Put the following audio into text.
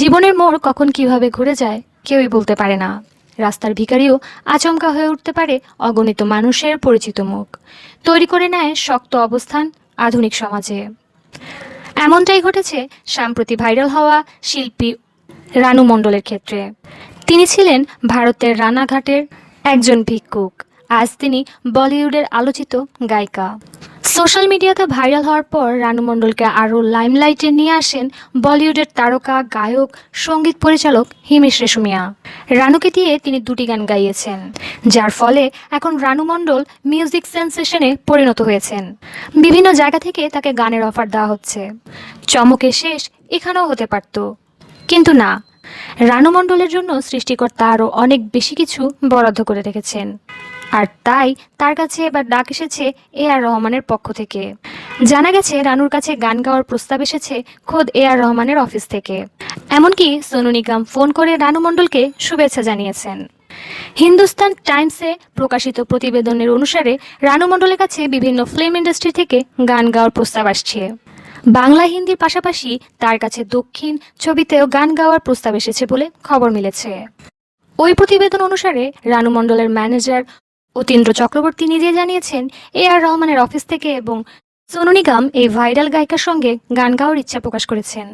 জীবনের মোড় কখন কীভাবে ঘুরে যায়, কেউই বলতে পারে না। রাস্তার ভিখারিও আচমকা হয়ে উঠতে পারে অগণিত মানুষের পরিচিত মুখ। তৈরি করে নেয় শক্ত অবস্থান আধুনিক সমাজে। এমনটাই ঘটেছে সাম্প্রতি ভাইরাল হওয়া শিল্পী রানু মণ্ডলের ক্ষেত্রে। তিনি ছিলেন ভারতের রানাঘাটের একজন ভিক্ষুক। আজ তিনি বলিউডের আলোচিত গায়িকা। সোশ্যাল মিডিয়াতে ভাইরাল হওয়ার পর রানু মণ্ডলকে আরও লাইমলাইটে নিয়ে আসেন বলিউডের তারকা, গায়ক, সংগীত পরিচালক হিমেশ রেশমিয়া। রানুকে দিয়ে তিনি দুটি গান গাইয়েছেন, যার ফলে এখন রানু মণ্ডল মিউজিক সেন্সেশনে পরিণত হয়েছেন। বিভিন্ন জায়গা থেকে তাকে গানের অফার দেওয়া হচ্ছে। চমকে শেষ এখানেও হতে পারত। কিন্তু না, রানু মণ্ডলের জন্য সৃষ্টিকর্তা আরও অনেক বেশি কিছু বরাদ্দ করে রেখেছেন। আর তাই তার কাছে এবার ডাক এসেছে এ আর রহমানের পক্ষ থেকে। জানা গেছে, রানুর কাছে গান গাওয়ার প্রস্তাব এসেছে খোদ এ আর রহমানের অফিস থেকে। এমনকি সোনু নিগম ফোন করে রানু মণ্ডলকে শুভেচ্ছা জানিয়েছেন। হিন্দুস্তান টাইমসে প্রকাশিত প্রতিবেদনের অনুসারে রানু মণ্ডলের কাছে বিভিন্ন ফিল্ম ইন্ডাস্ট্রি থেকে গান গাওয়ার প্রস্তাব আসছে। বাংলা হিন্দির পাশাপাশি তার কাছে দক্ষিণ ছবিতেও গান গাওয়ার প্রস্তাব এসেছে বলে খবর মিলেছে। ওই প্রতিবেদন অনুসারে রানু মণ্ডলের ম্যানেজার অতীন্দ্র চক্রবর্তী নিজে জানিয়েছেন, এ আর রহমানের অফিস থেকে এবং সোনু নিগম এই ভাইরাল গায়িকার সঙ্গে গান গাওয়ার ইচ্ছা প্রকাশ করেছেন।